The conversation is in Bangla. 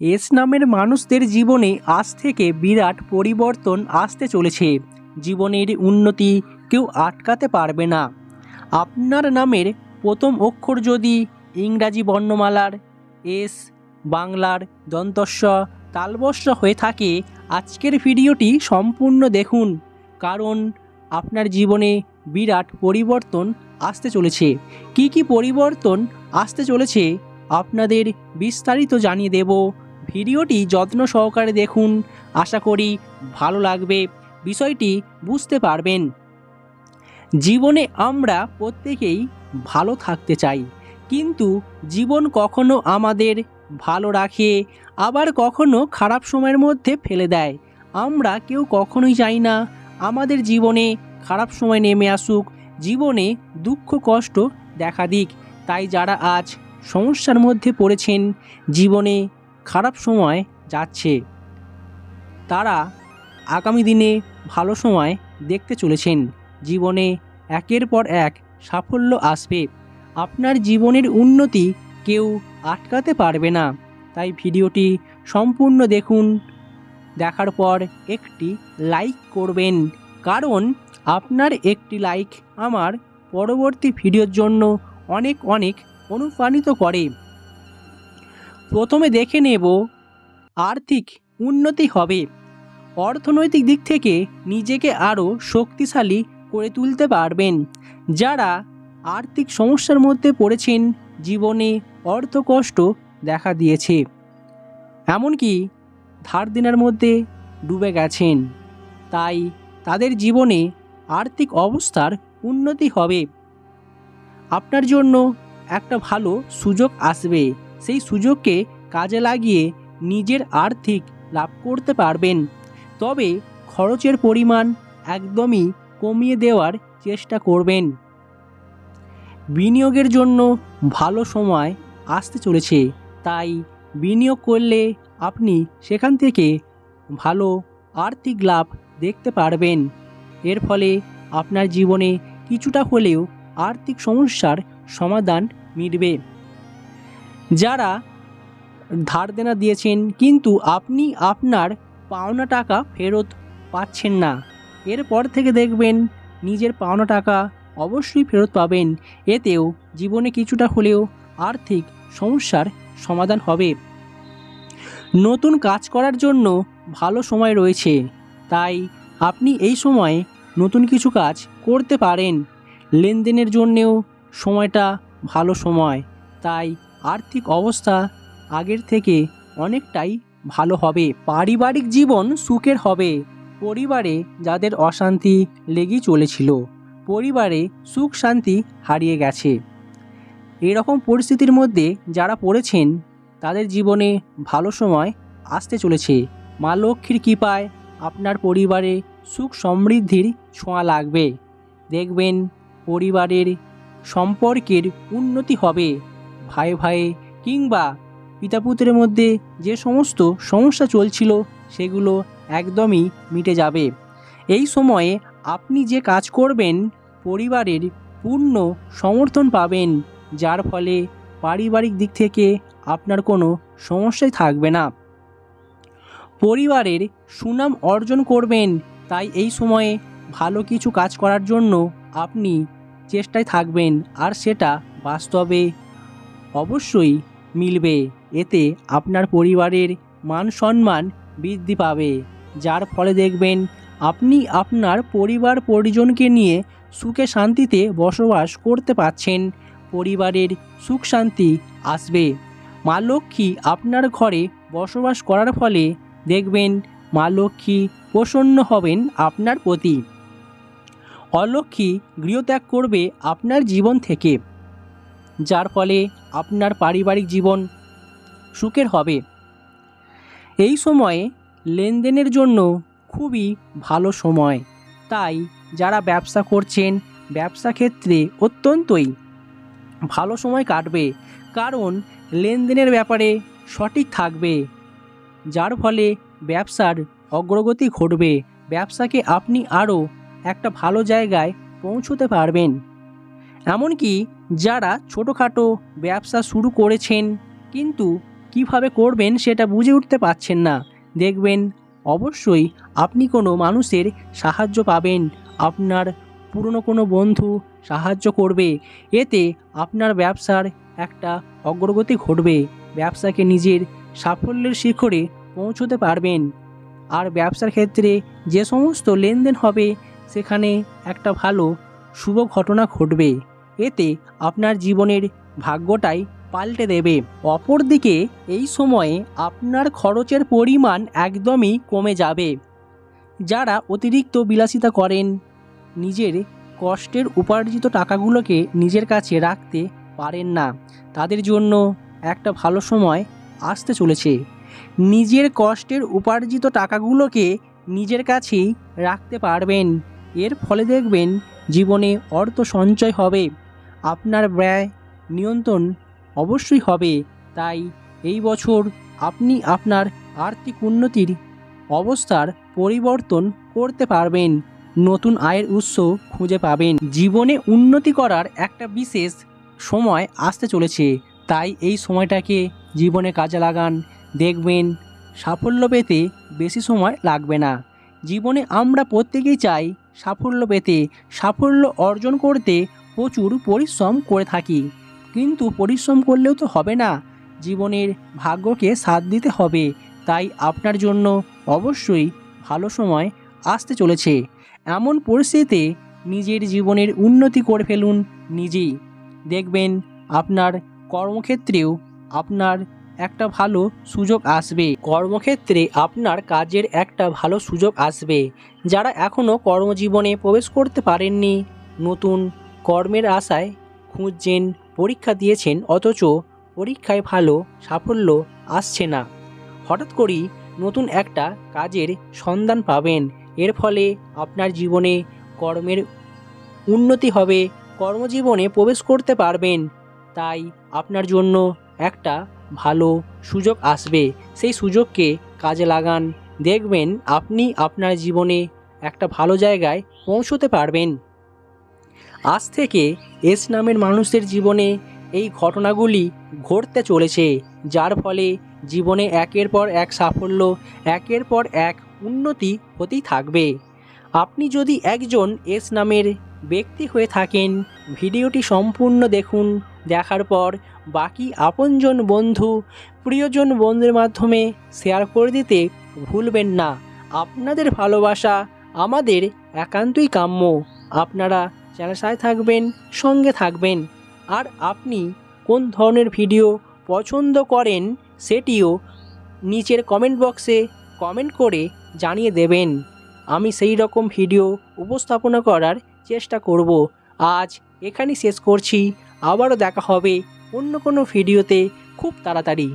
এস নামের মানুষদের জীবনে আজ থেকে বিরাট পরিবর্তন আসতে চলেছে। জীবনের উন্নতি কেউ আটকাতে পারবে না। আপনার নামের প্রথম অক্ষর যদি ইংরাজি বর্ণমালার এস, বাংলার দন্তস্ব তালবস্য হয়ে থাকে, আজকের ভিডিওটি সম্পূর্ণ দেখুন, কারণ আপনার জীবনে বিরাট পরিবর্তন আসতে চলেছে। কি কি পরিবর্তন আসতে চলেছে, আপনাদের বিস্তারিত জানিয়ে দেব। ভিডিওটি যত্ন সহকারে দেখুন। আশা করি ভালো লাগবে। বিষয়টি বুঝতে পারবেন। জীবনে আমরা প্রত্যেকেই ভালো থাকতে চাই। কিন্তু জীবন কখনো আমাদের ভালো রাখে, আবার কখনো খারাপ সময়ের মধ্যে ফেলে দেয়। আমরা কেউ কখনোই চাই না আমাদের জীবনে খারাপ সময় নেমে আসুক। জীবনে দুঃখ, কষ্ট দেখা দিক। তাই যারা আজ সমস্যার মধ্যে পড়েছেন, জীবনে খারাপ সময় যাচ্ছে। তারা আগামী দিনে ভালো সময় দেখতে চলেছেন। জীবনে একের পর এক সাফল্য আসবে। আপনার জীবনের উন্নতি কেউ আটকাতে পারবে না। তাই ভিডিওটি সম্পূর্ণ দেখুন। দেখার পর একটি লাইক করবেন। কারণ আপনার একটি লাইক আমার পরবর্তী ভিডিওর জন্য অনেক অনেক অনুপ্রাণিত করে। প্রথমে দেখে নেব আর্থিক উন্নতি হবে। অর্থনৈতিক দিক থেকে নিজেকে আরও শক্তিশালী করে তুলতে পারবেন। যারা আর্থিক সমস্যার মধ্যে পড়েছেন, জীবনে অর্থকষ্ট দেখা দিয়েছে। এমনকি ধার দিনের মধ্যে ডুবে গেছেন। তাই তাদের জীবনে আর্থিক অবস্থার উন্নতি হবে। আপনার জন্য একটা ভালো সুযোগ আসবে। সেই সুযোগকে কাজে লাগিয়ে নিজের আর্থিক লাভ করতে পারবেন। তবে খরচের পরিমাণ একদমই কমিয়ে দেওয়ার চেষ্টা করবেন। বিনিয়োগের জন্য ভালো সময় আসতে চলেছে, তাই বিনিয়োগ করলে আপনি সেখান থেকে ভালো আর্থিক লাভ দেখতে পারবেন। এর ফলে আপনার জীবনে কিছুটা হলেও আর্থিক সমস্যার সমাধান মিটবে। যারা ধার দেনা দিয়েছেন, কিন্তু আপনি আপনার পাওনা টাকা ফেরত পাচ্ছেন না। এরপর থেকে দেখবেন নিজের পাওনা টাকা অবশ্যই ফেরত পাবেন। এতেও জীবনে কিছুটা হলেও আর্থিক সমস্যার সমাধান হবে। নতুন কাজ করার জন্য ভালো সময় রয়েছে। তাই আপনি এই সময়ে নতুন কিছু কাজ করতে পারেন। লেনদেনের জন্যেও সময়টা ভালো সময়। তাই আর্থিক অবস্থা আগের থেকে অনেকটাই ভালো হবে। পারিবারিক জীবন সুখের হবে। পরিবারে যাদের অশান্তি লেগেই চলেছিল, পরিবারে সুখ শান্তি হারিয়ে গেছে। এরকম পরিস্থিতির মধ্যে যারা পড়েছেন, তাদের জীবনে ভালো সময় আসতে চলেছে। মা লক্ষ্মীর কৃপায় আপনার পরিবারে সুখ সমৃদ্ধির ছোঁয়া লাগবে। দেখবেন পরিবারের সম্পর্কের উন্নতি হবে। ভাই ভাই কিংবা পিতা পুত্রের মধ্যে যে সমস্ত সমস্যা চলছিল, সেগুলো একদমই মিটে যাবে। এই সময়ে আপনি যে কাজ করবেন, পরিবারের পূর্ণ সমর্থন পাবেন, যার ফলে পারিবারিক দিক থেকে আপনার কোনো সমস্যাই থাকবে না। পরিবারের সুনাম অর্জন করবেন, তাই এই সময়ে ভালো কিছু কাজ করার জন্য আপনি চেষ্টায় থাকবেন, আর সেটা বাস্তবে অবশ্যই মিলবে। এতে আপনার পরিবারের মান সম্মান বৃদ্ধি পাবে। যার ফলে দেখবেন, আপনি আপনার পরিবার পরিজনকে নিয়ে সুখে শান্তিতে বসবাস করতে পারছেন। পরিবারের সুখ শান্তি আসবে। মা লক্ষ্মী আপনার ঘরে বসবাস করার ফলে দেখবেন, মা লক্ষ্মী প্রসন্ন হবেন আপনার প্রতি। অলক্ষ্মী গৃহত্যাগ করবে আপনার জীবন থেকে। যার ফলে আপনার পারিবারিক জীবন সুখের হবে। এই সময়ে লেনদেনের জন্য খুবই ভালো সময়। তাই যারা ব্যবসা করছেন, ব্যবসা ক্ষেত্রে অত্যন্তই ভালো সময় কাটবে। কারণ লেনদেনের ব্যাপারে সঠিক থাকবে। যার ফলে ব্যবসার অগ্রগতি ঘটবে। ব্যবসাকে আপনি আরও একটা ভালো জায়গায় পৌঁছতে পারবেন। এমনকি যারা ছোটোখাটো ব্যবসা শুরু করেছেন, কিন্তু কীভাবে করবেন সেটা বুঝে উঠতে পারছেন না। দেখবেন, অবশ্যই আপনি কোনো মানুষের সাহায্য পাবেন। আপনার পুরনো কোনো বন্ধু সাহায্য করবে। এতে আপনার ব্যবসার একটা অগ্রগতি ঘটবে। ব্যবসাকে নিজের সাফল্যের শিখরে পৌঁছতে পারবেন। আর ব্যবসার ক্ষেত্রে যে সমস্ত লেনদেন হবে, সেখানে একটা ভালো, শুভ ঘটনা ঘটবে। এতে আপনার জীবনের ভাগ্যটাই পাল্টে দেবে। অপরদিকে, এই সময়ে আপনার খরচের পরিমাণ একদমই কমে যাবে। যারা অতিরিক্ত বিলাসিতা করেন, নিজের কষ্টের উপার্জিত টাকাগুলোকে নিজের কাছে রাখতে পারেন না। তাদের জন্য একটা ভালো সময় আসতে চলেছে। নিজের কষ্টের উপার্জিত টাকাগুলোকে নিজের কাছেই রাখতে পারবেন। এর ফলে দেখবেন জীবনে অর্থ সঞ্চয় হবে। আপনার ব্যয় নিয়ন্ত্রণ অবশ্যই হবে। তাই এই বছর আপনি আপনার আর্থিক উন্নতির অবস্থার পরিবর্তন করতে পারবেন। নতুন আয়ের উৎস খুঁজে পাবেন। জীবনে উন্নতি করার একটা বিশেষ সময় আসতে চলেছে। তাই এই সময়টাকে জীবনে কাজে লাগান। দেখবেন সাফল্য পেতে বেশি সময় লাগবে না। জীবনে আমরা প্রত্যেকেই চাই সাফল্য পেতে, সাফল্য অর্জন করতে প্রচুর পরিশ্রম করে থাকি। কিন্তু পরিশ্রম করলেও তো হবে না। জীবনের ভাগ্যকে সাথ দিতে হবে। তাই আপনার জন্য অবশ্যই ভালো সময় আসতে চলেছে। এমন পরিস্থিতিতে নিজের জীবনের উন্নতি করে ফেলুন নিজেই। দেখবেন আপনার কর্মক্ষেত্রেও আপনার একটা ভালো সুযোগ আসবে। কর্মক্ষেত্রে আপনার কাজের একটা ভালো সুযোগ আসবে। যারা এখনও কর্মজীবনে প্রবেশ করতে পারেননি, নতুন কর্মের আশায় খুঁজছেন, পরীক্ষা দিয়েছেন, অথচ পরীক্ষায় ভালো সাফল্য আসছে না। হঠাৎ করেই নতুন একটা কাজের সন্ধান পাবেন। এর ফলে আপনার জীবনে কর্মের উন্নতি হবে। কর্মজীবনে প্রবেশ করতে পারবেন। তাই আপনার জন্য একটা ভালো সুযোগ আসবে, সেই সুযোগকে কাজে লাগান। দেখবেন আপনি আপনার জীবনে একটা ভালো জায়গায় পৌঁছতে পারবেন। আজ থেকে এস নামের মানুষের জীবনে এই ঘটনাগুলি ঘটতে চলেছে, যার ফলে জীবনে একের পর এক সাফল্য, একের পর এক উন্নতি হতেই থাকবে। আপনি যদি একজন এস নামের ব্যক্তি হয়ে থাকেন, ভিডিওটি সম্পূর্ণ দেখুন। দেখার পর বাকি আপনজন বন্ধু, প্রিয়জন বন্ধুর মাধ্যমে শেয়ার করে দিতে ভুলবেন না। আপনাদের ভালোবাসা আমাদের একান্তই কাম্য। আপনারা চ্যানেল সাথে থাকবেন, সঙ্গে থাকবেন। আর আপনি কোন ধরনের ভিডিও পছন্দ করেন, সেটিও নিচের কমেন্ট বক্সে কমেন্ট করে জানিয়ে দেবেন। আমি সেই রকম ভিডিও উপস্থাপনা করার চেষ্টা করব। আজ এখানেই শেষ করছি। আবারও দেখা হবে অন্য কোনো ভিডিওতে খুব তাড়াতাড়ি।